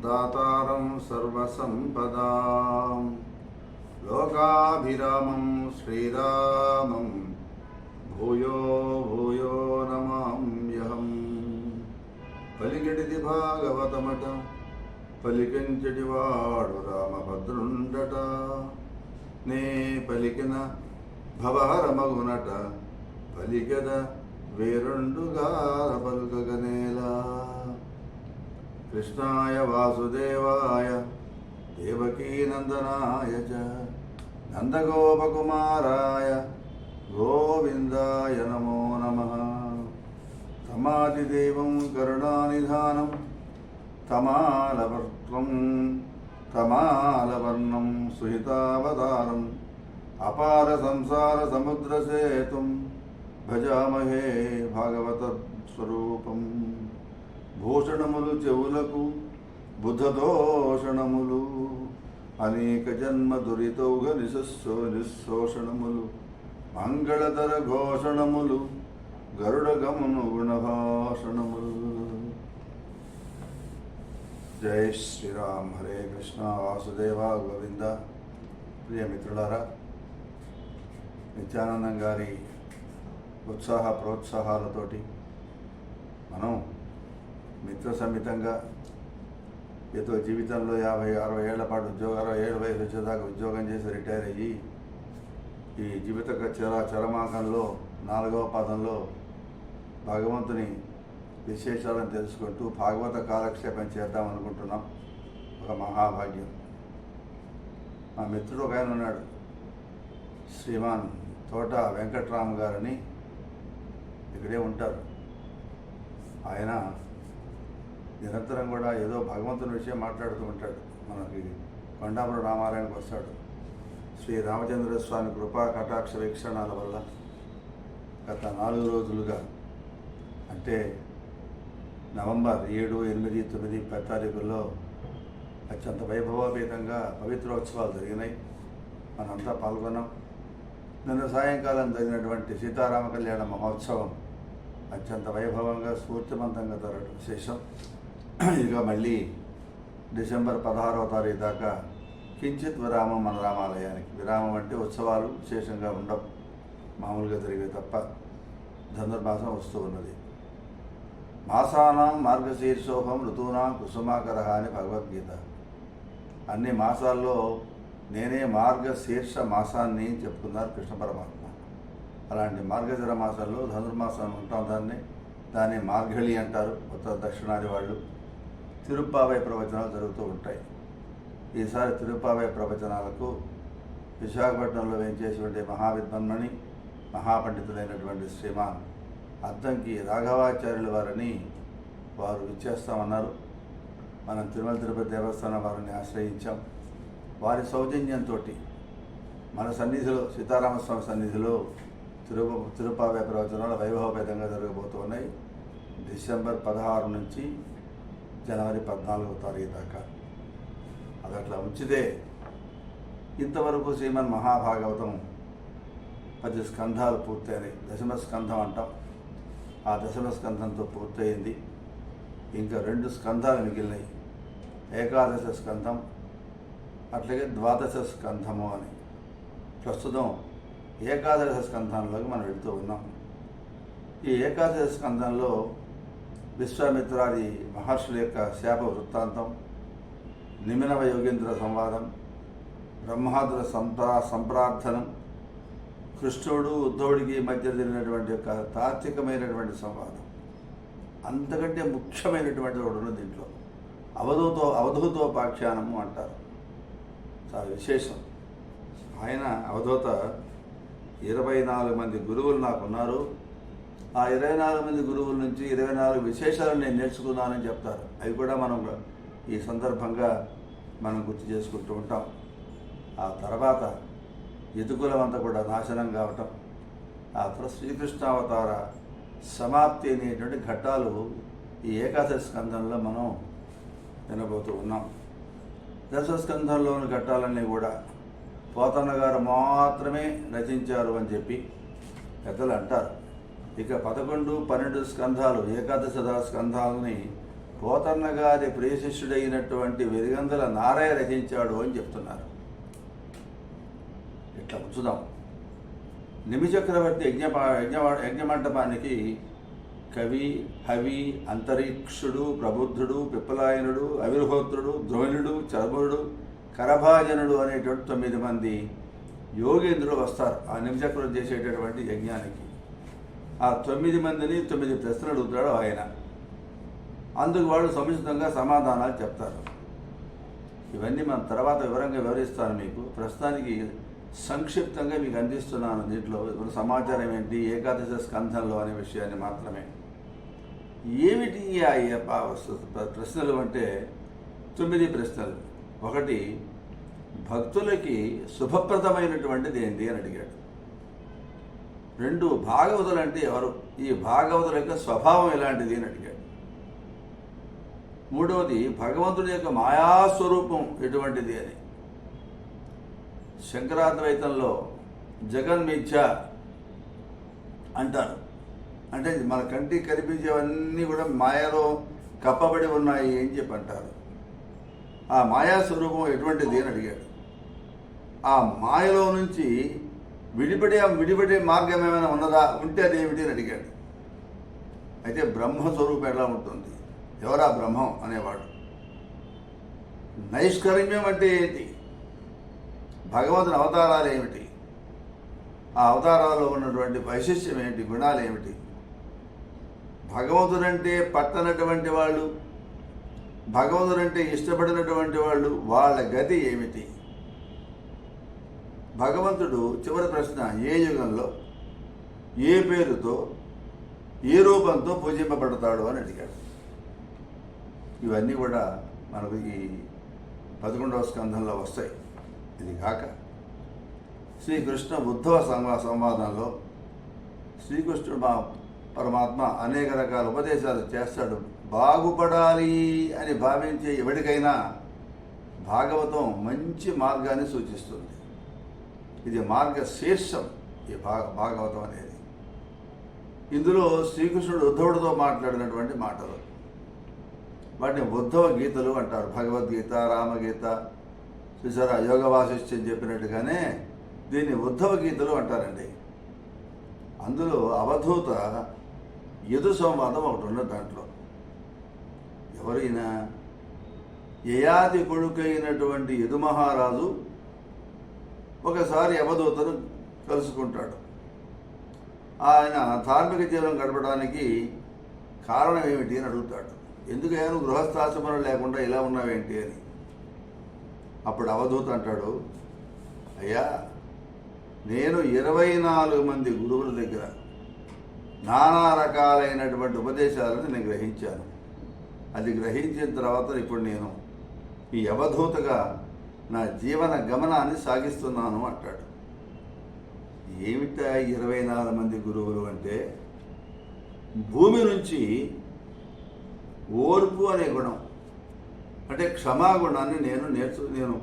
దాతారం సర్వసంపదా. లోకాభిరామం శ్రీరామం. భూయో భూయో నమామ్యహం పలికిడిది భాగవతమట పలికించడివాడు రామభద్రుండట. నే పలికిన భవహరమగునట పలికద వేరుండుగా పలుకగనేలా కృష్ణాయ వాసుదేవాయ దేవకీనందనాయ చ నందగోపకుమారాయ గోవిందాయ నమో నమ. తమాదిదేవం కరుణానిధానం తమాలవర్త్వం తమాలవర్ణం సుహితావతారం అపార సంసార సముద్రసేతుం భజామహే భాగవత స్వరూపం భూషణములు చెవులకు బుధదోషణములు అనేక జన్మ దురితౌగ నిశస్సో నిశోషణములు మంగళధర ఘోషణములు గరుడ గమను గుణభాషణములు. జై శ్రీరామ్ హరే కృష్ణ వాసుదేవ గోవింద. ప్రియ మిత్రులారా నిత్యానందం గారి ఉత్సాహ ప్రోత్సాహాలతోటి మనం మిత్ర సమితంగా ఏదో జీవితంలో యాభై అరవై ఏళ్ళ పాటు ఉద్యోగం అరవై ఏళ్ళ వయసు వచ్చేదాకా ఉద్యోగం చేసి రిటైర్ అయ్యి ఈ జీవిత చర చరమాకంలో నాలుగవ పదంలో భగవంతుని విశేషాలను తెలుసుకుంటూ భాగవత కాలక్షేపం చేద్దాం అనుకుంటున్నాం. ఒక మహాభాగ్యం. మా మిత్రుడు ఒక ఆయన ఉన్నాడు. శ్రీమాన్ తోట వెంకట్రామ్ గారని. ఇక్కడే ఉంటారు. ఆయన నిరంతరం కూడా ఏదో భగవంతుని విషయం మాట్లాడుతూ ఉంటాడు. మనకి కొండాపురం రామాలయానికి వస్తాడు. శ్రీ రామచంద్ర స్వామి కృపా కటాక్ష వీక్షణాల వల్ల గత నాలుగు రోజులుగా అంటే నవంబర్ ఏడు ఎనిమిది తొమ్మిది పది తారీఖుల్లో అత్యంత వైభవోపేతంగా పవిత్రోత్సవాలు జరిగినాయి. మనంతా పాల్గొన్నాం. నిన్న సాయంకాలం జరిగినటువంటి సీతారామ కళ్యాణ మహోత్సవం అత్యంత వైభవంగా స్ఫూర్తిమంతంగా జరగడం విశేషం. ఇక మళ్ళీ డిసెంబర్ పదహారవ తారీఖు దాకా కించిత్ విరామం మన రామాలయానికి. విరామం అంటే ఉత్సవాలు విశేషంగా ఉండవు. మామూలుగా జరిగే తప్ప ధనుర్మాసం వస్తూ ఉన్నది. మాసానాం మార్గశీర్షోహం ఋతూనాం కుసుమాకర అని భగవద్గీత. అన్ని మాసాల్లో నేనే మార్గశీర్ష మాసాన్ని చెప్పుకున్నారు కృష్ణ పరమాత్మ. అలాంటి మార్గశిర మాసాల్లో ధనుర్మాసం ఉంటాం దాన్ని. దాన్ని మార్గళి అంటారు. ఉత్తర దక్షిణాది వాళ్ళు. తిరుప్పావై ప్రవచనాలు జరుగుతూ ఉంటాయి. ఈసారి తిరుప్పావై ప్రవచనాలకు విశాఖపట్నంలో వేయించేటువంటి మహావిద్వన్మణి మహాపండితులైనటువంటి శ్రీమాన్ అద్దంకి రాఘవాచార్యుల వారిని వారు విచ్చేస్తామన్నారు. మనం తిరుమల తిరుపతి దేవస్థానం వారిని ఆశ్రయించాం. వారి సౌజన్యంతో మన సన్నిధిలో సీతారామస్వామి సన్నిధిలో తిరుప తిరుపావే ప్రవచనాలు వైభవపేతంగా జరగబోతున్నాయి డిసెంబర్ పదహారు నుంచి జనవరి పద్నాలుగో తారీఖు దాకా. అది అట్లా ఉంచితే ఇంతవరకు శ్రీమన్ మహాభాగవతం పది స్కంధాలు పూర్తయినాయి. దశమ స్కంధం అంటాం. ఆ దశమ స్కంధంతో పూర్తయింది. ఇంకా రెండు స్కంధాలు మిగిలినాయి. ఏకాదశ స్కంధం అట్లాగే ద్వాదశ స్కంధము అని. ప్రస్తుతం ఏకాదశ స్కంధంలోకి మనం వెళ్తూ ఉన్నాం. ఈ ఏకాదశ స్కంధంలో విశ్వామిత్రాది మహర్షుల యొక్క శాప వృత్తాంతం నిమినవ యోగేంద్ర సంవాదం బ్రహ్మాదుల సంప్రా సంప్రార్థనం కృష్ణుడు ఉద్ధవుడికి మధ్య జరిగినటువంటి యొక్క తాత్వికమైనటువంటి సంవాదం. అంతకంటే ముఖ్యమైనటువంటి ఒకటి ఉన్నది దీంట్లో. అవధూతో అవధూతోపాఖ్యానము అంటారు. చాలా విశేషం. ఆయన అవధూత ఇరవై నాలుగు మంది గురువులు నాకున్నారు. ఆ ఇరవై నాలుగు మంది గురువుల నుంచి ఇరవై నాలుగు విశేషాలు నేను నేర్చుకున్నానని చెప్తారు. అవి కూడా మనం ఈ సందర్భంగా మనం గుర్తు చేసుకుంటూ ఉంటాం. ఆ తర్వాత యదుకులం అంతా కూడా నాశనం కావటం ఆ తర్వాత శ్రీకృష్ణావతార సమాప్తి అనేటువంటి ఘట్టాలు ఈ ఏకాదశ స్కంధంలో మనం వినబోతూ ఉన్నాం. దశ స్కంధంలోని ఘట్టాలన్నీ కూడా పోతన్న గారు మాత్రమే రచించారు అని చెప్పి పెద్దలు అంటారు ఇక పదకొండు పన్నెండు స్కంధాలు ఏకాదశ స్కంధాలని పోతన్నగారి ప్రియశిష్యుడైనటువంటి వెరిగందల నారాయ రచించాడు అని చెప్తున్నారు. ఇట్లా ఉంచుదాం. నిమిచక్రవర్తి యజ్ఞ యజ్ఞ యజ్ఞమంటపానికి కవి హవి అంతరిక్షుడు ప్రబుద్ధుడు పిప్పలాయనుడు అవిర్హోత్రుడు ద్రోణుడు చర్ముడు కరభాజనుడు అనేటువంటి తొమ్మిది మంది యోగేంద్రులు వస్తారు ఆ నిమిషక్రుడు చేసేటటువంటి యజ్ఞానికి. ఆ తొమ్మిది మందిని తొమ్మిది ప్రశ్నలు అడుగుతాడు ఆయన. అందుకు వాళ్ళు సముచితంగా సమాధానాలు చెప్తారు. ఇవన్నీ మనం తర్వాత వివరంగా వివరిస్తాను మీకు. ప్రస్తుతానికి సంక్షిప్తంగా మీకు అందిస్తున్నాను దీంట్లో. సమాచారం ఏంటి? ఏకాదశ స్కంధంలో అనే విషయాన్ని మాత్రమే. ఏమిటి ప్రశ్నలు అంటే తొమ్మిది ప్రశ్నలు. ఒకటి భక్తులకి శుభప్రదమైనటువంటిది ఏంటి అని అడిగాడు. రెండు భాగవతులు అంటే ఎవరు? ఈ భాగవతుల యొక్క స్వభావం ఎలాంటిది అని అడిగాడు. మూడవది భగవంతుడి యొక్క మాయాస్వరూపం ఎటువంటిది అని. శంకరాద్వైతంలో జగన్మిథ్య అంటారు. అంటే మన కంటికి కనిపించేవన్నీ కూడా మాయలో కప్పబడి ఉన్నాయి అని చెప్పి అంటారు. ఆ మాయా స్వరూపం ఎటువంటిది అని అడిగాడు. ఆ మాయలో నుంచి విడిపడే విడిపడే మార్గం ఏమైనా ఉన్నదా? ఉంటే అదేమిటి అని అడిగాడు. అయితే బ్రహ్మస్వరూపం ఎలా ఉంటుంది? ఎవరా బ్రహ్మం అనేవాడు. నైష్కర్మ్యం అంటే ఏంటి? భగవంతుని అవతారాలు ఏమిటి? ఆ అవతారాల్లో ఉన్నటువంటి వైశిష్ట్యం ఏంటి గుణాలు ఏమిటి? భగవంతుడంటే పట్టనటువంటి వాళ్ళు భగవంతుడంటే ఇష్టపడినటువంటి వాళ్ళు వాళ్ళ గతి ఏమిటి? భగవంతుడు చివరి ప్రశ్న ఏ యుగంలో ఏ పేరుతో ఏ రూపంతో పూజింపబడతాడు అని అడిగాడు. ఇవన్నీ కూడా మనకు ఈ పదకొండవ స్కంధంలో వస్తాయి. ఇది కాక శ్రీకృష్ణ ఉద్ధవ సంవా సంవాదంలో శ్రీకృష్ణుడు మా పరమాత్మ అనేక రకాల ఉపదేశాలు చేస్తాడు. బాగుపడాలి అని భావించే ఎవరికైనా భాగవతం మంచి మార్గాన్ని సూచిస్తుంది. ఇది మార్గశీర్షం. ఈ భాగ భాగవతం అనేది. ఇందులో శ్రీకృష్ణుడు ఉద్ధవుడితో మాట్లాడినటువంటి మాటలు. వాటిని ఉద్ధవ గీతలు అంటారు. భగవద్గీత రామగీత చూసారా యోగ వాసిష్ఠ్యం చెప్పినట్టుగానే దీన్ని ఉద్ధవ గీతలు అంటారండి. అందులో అవధూత యదు సంవాదం ఒకటి ఉన్నది దాంట్లో. ఎవరైనా యయాతి కొడుకైనటువంటి యదు మహారాజు ఒకసారి అవధూతను కలుసుకుంటాడు. ఆయన ధార్మిక జీవనం గడపడానికి కారణం ఏమిటి అని అడుగుతాడు. ఎందుకైనా నువ్వు గృహస్థాశ్రమం లేకుండా ఇలా ఉన్నావేంటి అని. అప్పుడు అవధూత అంటాడు అయ్యా నేను ఇరవై నాలుగు మంది గురువుల దగ్గర నానా రకాలైనటువంటి ఉపదేశాలను నేను గ్రహించాను. అది గ్రహించిన తర్వాత ఇప్పుడు నేను ఈ అవధూతగా నా జీవన గమనాన్ని సాగిస్తున్నాను అంటాడు. ఏమిటా ఇరవై నాలుగు మంది గురువులు అంటే? భూమి నుంచి ఓర్పు అనే గుణం అంటే క్షమాగుణాన్ని నేను నేర్చు నేను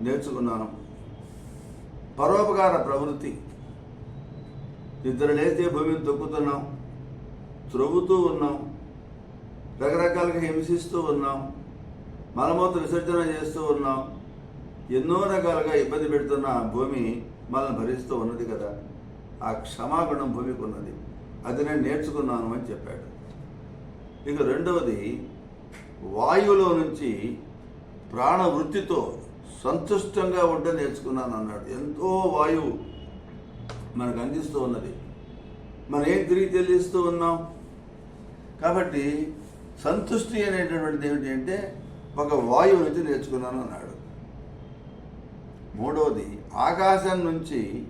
నేర్చుకున్నాను. పరోపకార ప్రవృత్తి. ఇద్దరు లేస్తే భూమిని తొక్కుతున్నాం త్రొవ్వుతూ ఉన్నాం రకరకాలుగా హింసిస్తూ ఉన్నాం మలమూత్ర విసర్జన చేస్తూ ఉన్నాం ఎన్నో రకాలుగా ఇబ్బంది పెడుతున్న ఆ భూమి మనల్ని భరిస్తూ ఉన్నది కదా. ఆ క్షమాగుణం భూమికి ఉన్నది. అది నేను నేర్చుకున్నాను అని చెప్పాడు. ఇక రెండవది వాయువులో నుంచి ప్రాణవృత్తితో సంతుష్టంగా ఉంట నేర్చుకున్నాను అన్నాడు. ఎంతో వాయువు మనకు అందిస్తూ ఉన్నది. మనం ఏం తిరిగి తెలియస్తూ ఉన్నాం? కాబట్టి సంతుష్టి అనేటటువంటిది ఏమిటి అంటే ఒక వాయువు నుంచి నేర్చుకున్నాను అన్నాడు. మూడవది ఆకాశం నుంచి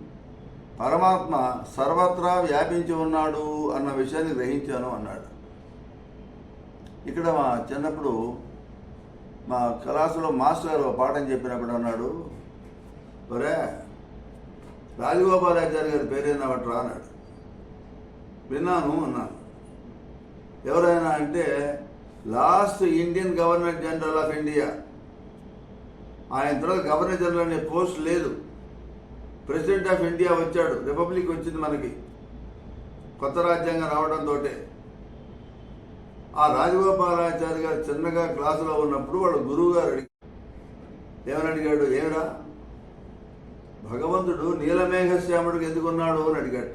పరమాత్మ సర్వత్రా వ్యాపించి ఉన్నాడు అన్న విషయాన్ని గ్రహించాను అన్నాడు. ఇక్కడ మా చిన్నప్పుడు మా క్లాసులో మాస్టర్ గారు పాఠం చెప్పినప్పుడు అన్నాడు ఒరే రాజగోపాలాచారి గారి పేరేనావట్రా అన్నాడు. విన్నాను అన్నాను. ఎవరైనా అంటే last Indian government general of India. ఆయన తర్వాత గవర్నర్ జనరల్ అనే పోస్ట్ లేదు. ప్రెసిడెంట్ ఆఫ్ ఇండియా వచ్చాడు. రిపబ్లిక్ వచ్చింది మనకి. కొత్త రాజ్యాంగం రావడంతో ఆ రాజగోపాలాచారి గారు చిన్నగా క్లాసులో ఉన్నప్పుడు వాళ్ళ గురువు గారు అడిగి ఏమని అడిగాడు? ఏమిరా? భగవంతుడు నీలమేఘశ్యాముడికి ఎందుకున్నాడు అని అడిగట.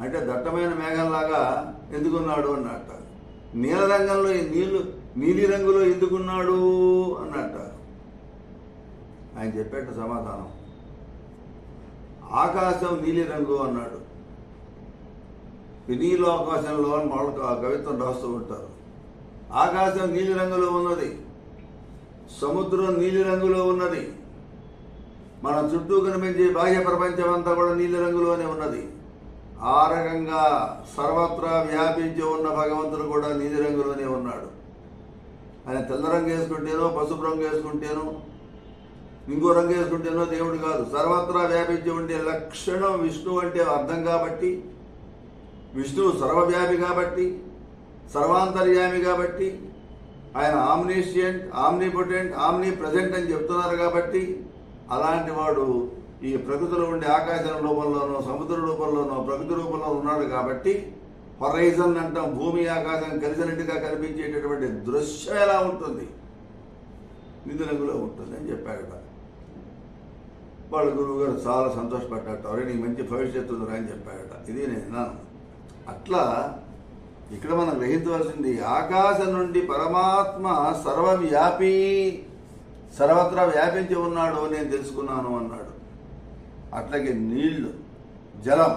అంటే దట్టమైన మేఘంలాగా ఎందుకున్నాడు అన్నట్ట. నీలరంగంలో ఈ నీళ్ళు నీలి రంగులో ఎందుకున్నాడు అన్నట్ట. ఆయన చెప్పేట సమాధానం. ఆకాశం నీలిరంగు అన్నాడు. వినీలో ఆకాశంలో అని వాళ్ళు కవిత్వం రాస్తూ ఉంటారు. ఆకాశం నీలిరంగులో ఉన్నది. సముద్రం నీలిరంగులో ఉన్నది. మన చుట్టూ కనిపించే బాహ్య ప్రపంచం అంతా కూడా నీలి రంగులోనే ఉన్నది. ఆ రకంగా సర్వత్రా వ్యాపించి ఉన్న భగవంతుడు కూడా నీలి రంగులోనే ఉన్నాడు. ఆయన తెల్ల రంగు వేసుకుంటేనో పసుపు రంగు వేసుకుంటేనో ఇంకో రంగు వేసుకుంటేనో దేవుడు కాదు. సర్వత్రా వ్యాపించి ఉండే లక్షణం విష్ణు అంటే అర్థం కాబట్టి విష్ణువు సర్వవ్యాపి కాబట్టి సర్వాంతర్యామి కాబట్టి ఆయన ఆమ్నిషియంట్ ఆమ్నిపొటెంట్ ఆమ్ని ప్రజెంట్ అని చెప్తున్నారు కాబట్టి అలాంటి వాడు ఈ ప్రకృతిలో ఉండే ఆకాశం రూపంలోనో సముద్ర రూపంలోనో ప్రకృతి రూపంలో ఉన్నాడు కాబట్టి హొరైజన్ అంటాం భూమి ఆకాశం కలిసినట్టుగా కనిపించేటటువంటి దృశ్యం ఎలా ఉంటుంది? నిధులంగులో ఉంటుంది అని చెప్పాడు వాళ్ళ గురువు గారు చాలా సంతోషపడ్డాట అరే నీకు మంచి భవిష్యత్తు ఉందిరా అని చెప్పాడట. ఇది నేను విన్నాను. అట్లా ఇక్కడ మనం గ్రహించవలసింది ఆకాశం నుండి పరమాత్మ సర్వవ్యాపి సర్వత్రా వ్యాపించి ఉన్నాడు నేను తెలుసుకున్నాను అన్నాడు. అట్లాగే నీళ్ళు జలం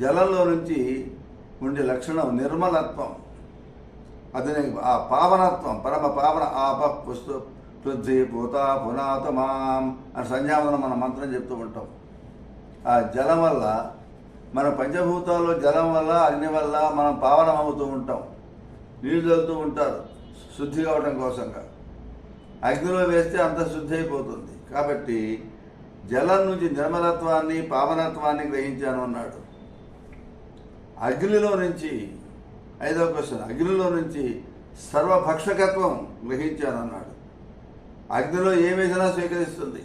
జలంలో నుంచి ఉండే లక్షణం నిర్మలత్వం అది ఆ పావనత్వం పరమ పావన ఆప పుస్తు పృథ్వీ పూత పునాతమాం అని సంధ్యావనం మన మంత్రం చెప్తూ ఉంటాం. ఆ జలం వల్ల మన పంచభూతాల్లో జలం వల్ల అగ్ని వల్ల మనం పావనం అవుతూ ఉంటాం. నీళ్ళు చల్లుతూ ఉంటారు శుద్ధి కావడం కోసంగా. అగ్నిలో వేస్తే అంత శుద్ధి అయిపోతుంది. కాబట్టి జలం నుంచి నిర్మలత్వాన్ని పావనత్వాన్ని గ్రహించాను అన్నాడు. అగ్నిలో నుంచి ఐదో క్వశ్చన్ అగ్నిలో నుంచి సర్వభక్షకత్వం గ్రహించాను అన్నాడు. అగ్నిలో ఏ వేసినా స్వీకరిస్తుంది?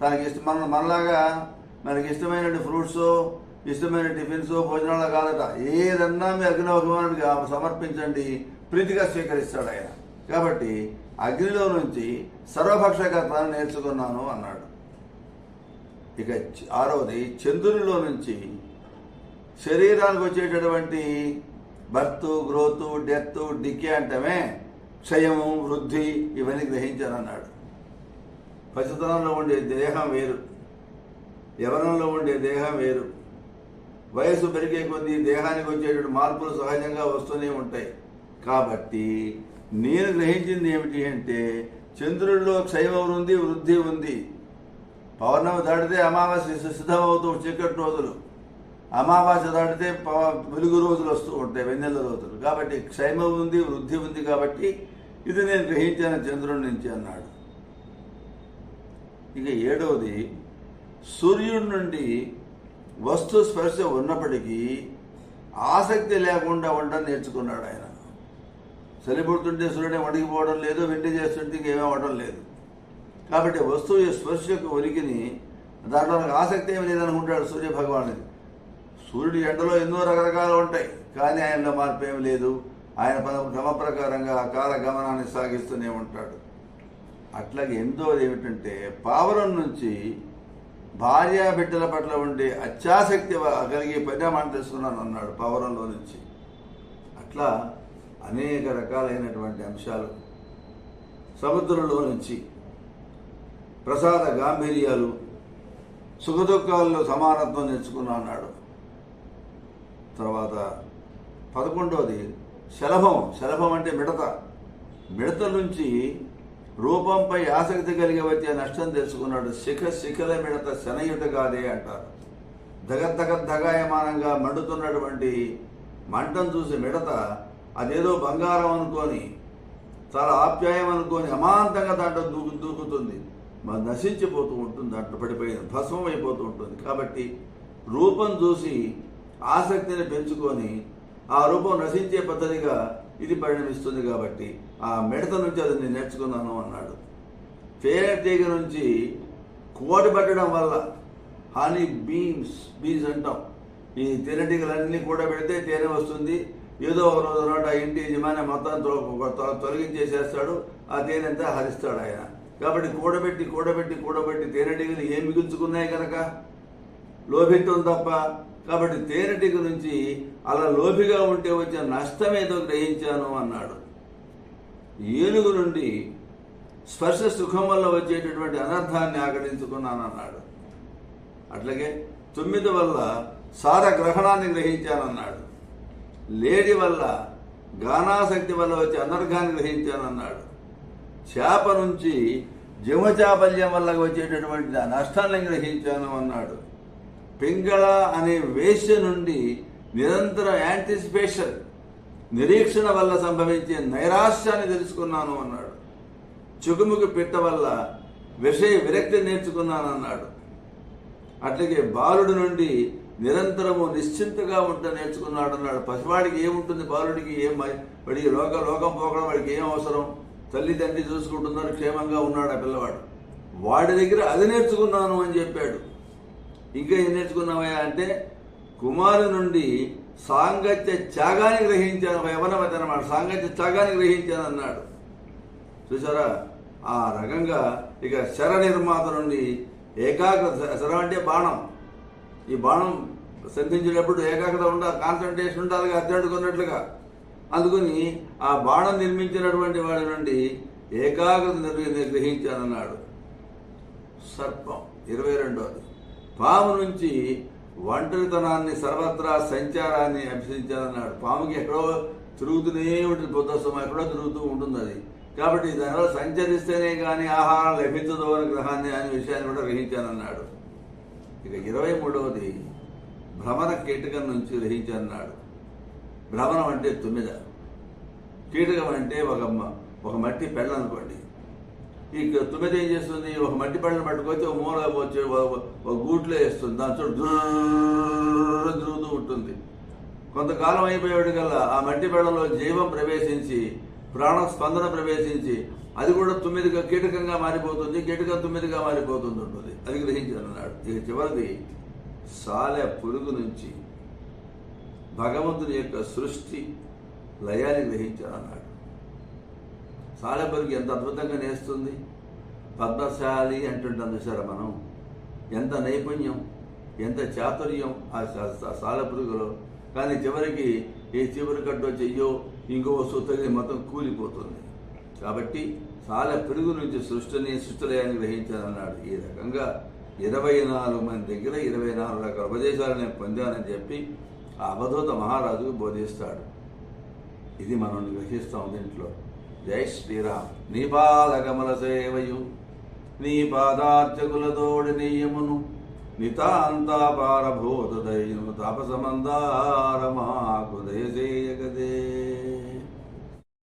తనకి ఇష్టం మన మనలాగా మనకి ఇష్టమైన ఫ్రూట్స్ ఇష్టమైన టిఫిన్స్ భోజనాలు కాదట ఏదన్నా మీ అగ్ని భగవానుడికి సమర్పించండి ప్రీతిగా స్వీకరిస్తాడు ఆయన. కాబట్టి అగ్నిలో నుంచి సర్వభక్షకత్వాన్ని నేర్చుకున్నాను అన్నాడు. ఇక ఆరవది చంద్రునిలో నుంచి శరీరానికి వచ్చేటటువంటి బర్త్ గ్రోత్ డెత్ డికే అంటమే. క్షయము వృద్ధి ఇవన్నీ గ్రహించానన్నాడు. పసితనంలో ఉండే దేహం వేరు. యవనంలో ఉండే దేహం వేరు. వయసు పెరిగే కొద్దీ దేహానికి వచ్చేటువంటి మార్పులు సహజంగా వస్తూనే ఉంటాయి. కాబట్టి నేను గ్రహించింది ఏమిటి అంటే చంద్రుడిలో క్షయమం ఉంది వృద్ధి ఉంది. పౌర్ణమి దాటితే అమావాస్య సిద్ధమవుతూ చీకటి రోజులు. అమావాస్య దాటితే పవ- వెలుగు రోజులు వస్తూ ఉంటాయి వెన్నెల రోజులు. కాబట్టి క్షయమం ఉంది వృద్ధి ఉంది కాబట్టి ఇది నేను గ్రహించాను చంద్రుడి నుంచి అన్నాడు. ఇక ఏడవది సూర్యుడి నుండి వస్తు స్పర్శ ఉన్నప్పటికీ ఆసక్తి లేకుండా ఉండడం నేర్చుకున్నాడు ఆయన. చలిపడుతుంటే సూర్యుడే వణికిపోవడం లేదు వెండి చేస్తుంటే ఇంకేమీ అవ్వడం లేదు. కాబట్టి వస్తువు ఈ యొక్క ఉనికిని దాంట్లో నాకు ఆసక్తి ఏమి లేదనుకుంటాడు సూర్య భగవానుడి సూర్యుడి ఎండలో ఎన్నో రకరకాలు ఉంటాయి కానీ ఆయనలో మార్పు ఏమి లేదు. ఆయన పద- క్రమ ప్రకారంగా ఆ కాల గమనాన్ని సాగిస్తూనే ఉంటాడు. అట్లాగే ఎనిమిదవది ఏమిటంటే పావురం నుంచి భార్యా బిడ్డల పట్ల ఉండే అత్యాసక్తి కలిగే పరిణామాన్ని తెలుసుకున్నాను అన్నాడు పావురంలో నుంచి. అట్లా అనేక రకాలైనటువంటి అంశాలు. సముద్రంలో నుంచి ప్రసాద గాంభీర్యాలు సుఖదుఖాల్లో సమానత్వం నేర్చుకున్నా అన్నాడు. తర్వాత పదకొండవది శలభం శలభం అంటే మిడత. మిడత నుంచి రూపంపై ఆసక్తి కలిగి వచ్చే నష్టం తెలుసుకున్నాడు. శిఖ శిఖల మిడత శనయుట కాదే అంటారు. దగద్దగద్దగాయమానంగా మండుతున్నటువంటి మంటను చూసి మిడత అదేదో బంగారం అనుకొని చాలా ఆప్యాయం అనుకొని అమాంతంగా దాంట్లో దూకు దూకుతుంది. మరి నశించిపోతూ ఉంటుంది దాంట్లో పడిపోయి భస్మం అయిపోతూ ఉంటుంది. కాబట్టి రూపం చూసి ఆసక్తిని పెంచుకొని ఆ రూపం నశించే పద్ధతిగా ఇది పరిణమిస్తుంది కాబట్టి ఆ మిడత నుంచి అది నేను నేర్చుకున్నాను అన్నాడు. తేనెటీగ నుంచి కోటి పట్టడం వల్ల హనీ బీమ్స్ బీన్స్ అంటాం. ఈ తేనెటీగలన్నీ కూడా పెడితే తేనె వస్తుంది. ఏదో ఒక రోజు నాడు ఆ ఇంటి యజమాని మొత్తం తొలగించేసేస్తాడు. ఆ తేనెంతా హరిస్తాడు ఆయన. కాబట్టి కూడబెట్టి కూడబెట్టి కూడబెట్టి తేనెటీగలు ఏం మిగుల్చుకున్నాయి కనుక? లోభిత్వం తప్ప కాబట్టి తేనెటీగ నుంచి అలా లోభిగా ఉంటే వచ్చే నష్టమేదో గ్రహించాను అన్నాడు. ఏనుగు నుండి స్పర్శ సుఖం వల్ల వచ్చేటటువంటి అనర్థాన్ని ఆకటించుకున్నాను అన్నాడు. అట్లాగే తొమ్మిది వల్ల సార గ్రహణాన్ని గ్రహించానన్నాడు లేడి వల్ల గానాసక్తి వల్ల వచ్చే అనర్ఘాన్ని గ్రహించానన్నాడు చేప నుంచి జిమచాపల్యం వల్ల వచ్చేటటువంటి నష్టాన్ని గ్రహించాను అన్నాడు. పింగళ అనే వేశ్య నుండి నిరంతర యాంటిసిపేషన్ నిరీక్షణ వల్ల సంభవించే నైరాశ్యాన్ని తెలుసుకున్నాను అన్నాడు. చుకుముకి పిట్ట వల్ల విషయ విరక్తి నేర్చుకున్నాను అన్నాడు. అట్లాగే బాలుడి నుండి నిరంతరము నిశ్చింతగా ఉంట నేర్చుకున్నాడు అన్నాడు. పసివాడికి ఏముంటుంది బాలుడికి? ఏం వాడికి లోక లోకం పోకడం వాడికి ఏం అవసరం? తల్లి తండ్రి చూసుకుంటున్నారు క్షేమంగా ఉన్నాడు ఆ పిల్లవాడు? వాడి దగ్గర అది నేర్చుకున్నాను అని చెప్పాడు. ఇంకా ఏం నేర్చుకున్నావయ్యా అంటే కుమారు నుండి సాంగత్య త్యాగాన్ని గ్రహించాను యవనవతి అన్నమాట. సాంగత్య త్యాగాన్ని గ్రహించాను అన్నాడు. చూసారా? ఆ రకంగా ఇక శర నిర్మాత నుండి ఏకాగ్రత శరం అంటే బాణం. ఈ బాణం సంధించేటప్పుడు ఏకాగ్రత ఉండాలి కాన్సన్ట్రేషన్ ఉండాలి అద్దెడుకున్నట్లుగా అందుకని ఆ బాణం నిర్మించినటువంటి వాడి నుండి ఏకాగ్రత నిర్వి గ్రహించానన్నాడు సర్పం ఇరవై రెండోది. పాము నుంచి ఒంటరితనాన్ని సర్వత్రా సంచారాన్ని అభ్యసించాలన్నాడు. పాముకి ఎక్కడో తిరుగుతూనే ఉంటుంది పొద్దుస్తమం ఎక్కడో తిరుగుతూ ఉంటుంది అది. కాబట్టి దానివల్ల సంచరిస్తేనే కానీ ఆహారం లభించదు అని గ్రహాన్ని అనే విషయాన్ని కూడా గ్రహించానన్నాడు. ఇక ఇరవై మూడవది భ్రమణ కీటకం నుంచి గ్రహించన్నాడు భ్రమణం అంటే తుమ్మిద. కీటకం అంటే ఒక ఒక మట్టి పెళ్ళ అనుకోండి ఈ తుమ్మిద ఏం చేస్తుంది? ఒక మట్టి పళ్ళను పట్టుకొచ్చి ఒక మూల వచ్చి ఒక- ఒక గూట్లో వేస్తుంది. దాని చోటు తిరుగుతూ ఉంటుంది. కొంతకాలం అయిపోయేటికల్లా ఆ మట్టి పళ్ళలో జీవం ప్రవేశించి ప్రాణ స్పందన ప్రవేశించి అది కూడా తొమ్మిదిగా కీటకంగా మారిపోతుంది కీటకం తొమ్మిదిగా మారిపోతుంది ఉంటుంది. అది గ్రహించాలన్నాడు. ఇక చివరిది సాలె పురుగు నుంచి భగవంతుని యొక్క సృష్టి లయాన్ని గ్రహించాలన్నాడు. సాలెపురికి ఎంత అద్భుతంగా నేస్తుంది. పద్మశాలి అంటుంటాం చూసారా మనం. ఎంత నైపుణ్యం ఎంత చాతుర్యం ఆ సాలెపురుగులో కానీ చివరికి ఏ చివరి కట్టు చెయ్యో ఇంకో వస్తువు తగిలి మొత్తం కూలిపోతుంది. కాబట్టి సాలె పురుగు నుంచి సృష్టిని సృష్టిలయాన్ని గ్రహించానన్నాడు. ఈ రకంగా ఇరవై నాలుగు మంది దగ్గర ఇరవై నాలుగు రకాల ఉపదేశాలు నేను పొందానని చెప్పి ఆ అవధూత మహారాజుకు బోధిస్తాడు. ఇది మనం గ్రహిస్తాం దీంట్లో. జై శ్రీరామ్. నీ పాదకమల సేవయు నీ పాదార్చకులతోడి నీయమును నితాంతాపారభూత పారభూత తపసమందారమాకు తాపసమందార